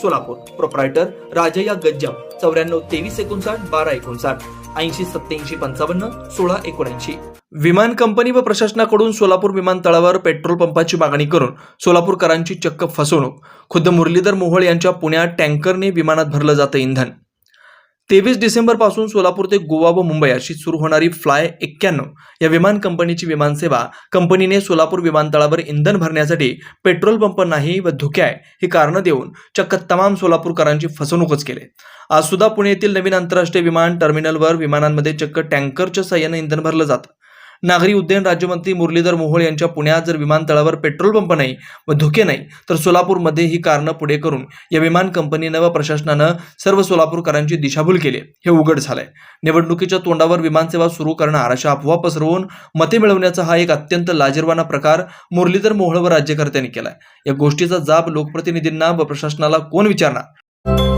Solapur. Proprietor Rajayya Gajjam चौऱ्याण्णव तेवीस एकोणसाठ बारा एकोणसाठ ऐंशी सत्याऐंशी पंचावन्न सोळा एकोणऐंशी. विमान कंपनी व प्रशासनाकडून सोलापूर विमानतळावर पेट्रोल पंपाची मागणी करून सोलापूरकरांची चक्क फसवणूक. खुद्द मुरलीधर मोहोळ यांच्या पुण्यात टँकरने विमानात भरलं जातं इंधन. तेवीस डिसेंबरपासून सोलापूर ते गोवा व मुंबई अशी सुरू होणारी फ्लाय एक्क्याण्णव या विमान कंपनीची विमानसेवा कंपनीने सोलापूर विमानतळावर इंधन भरण्यासाठी पेट्रोल पंप नाही व धुके आहे ही कारणं देऊन चक्क तमाम सोलापूरकरांची फसवणूकच केली. आज सुद्धा पुणे येथील नवीन आंतरराष्ट्रीय विमान टर्मिनलवर विमानांमध्ये चक्क टँकरच्या सहाय्यानं इंधन भरलं जातं. नागरी उड्डयन राज्यमंत्री मुरलीधर मोहोळ यांच्या पुण्यात जर विमानतळावर पेट्रोल पंप नाही व धुके नाही तर सोलापूरमध्ये ही कारणं पुढे करून या विमान कंपनीनं व प्रशासनानं सर्व सोलापूरकरांची दिशाभूल केली हे उघड झालंय. निवडणुकीच्या तोंडावर विमानसेवा सुरू करणार अशा अफवा पसरवून मते मिळवण्याचा हा एक अत्यंत लाजीरवाना प्रकार मुरलीधर मोहोळ व राज्यकर्त्यांनी केलाय. या गोष्टीचा जाब लोकप्रतिनिधींना व प्रशासनाला कोण विचारणार?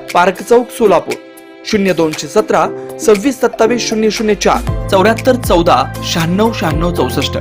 पार्क चौक सोलापूर. शून्य दोनशे सतरा सव्वीस सत्तावीस शून्य शून्य चार. चौऱ्याहत्तर चौदा शहाण्णव शहाण्णव चौसष्ट.